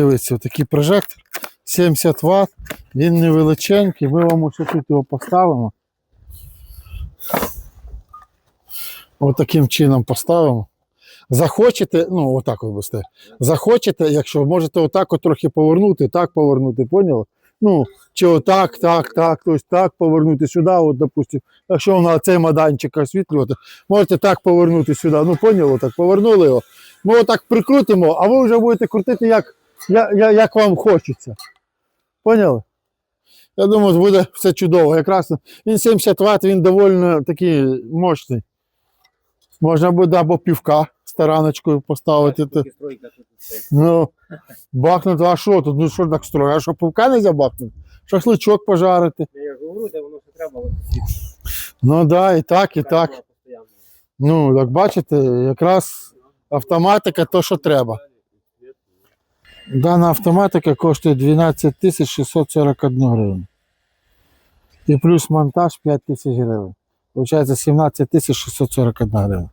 Дивіться, такий прожектор 70 Вт, він невеличенький, ми вам ось тут його поставимо. Ось таким чином поставимо. Захочете, ну отак от будете. Захочете, якщо можете отак от трохи повернути, так повернути, поняли? Ну, чи отак, так, так, ось так повернути сюди, от, допустимо. Якщо вона цей маданчик освітлювати, можете так повернути сюди. Ну, поняли, так повернули його. Ми отак прикрутимо, а ви вже будете крутити, як, як, як, як вам хочеться. Поняли? Я думаю, буде все чудово. Якраз він 70 Вт, він доволі такий мощний. Можна буде або півка стараночкою поставити. Ну, бахнути, а що тут? Ну що так строє? А що пивка не забахнути? Шашличок пожарити. Я говорю, де воно все треба. Ну да, і так, і так. Ну, як бачите, якраз автоматика то, що треба. Дана автоматика коштує 12 тисяч 641 гривень. І плюс монтаж 5 тисяч гривень. Получається 17 тисяч 641 гривень.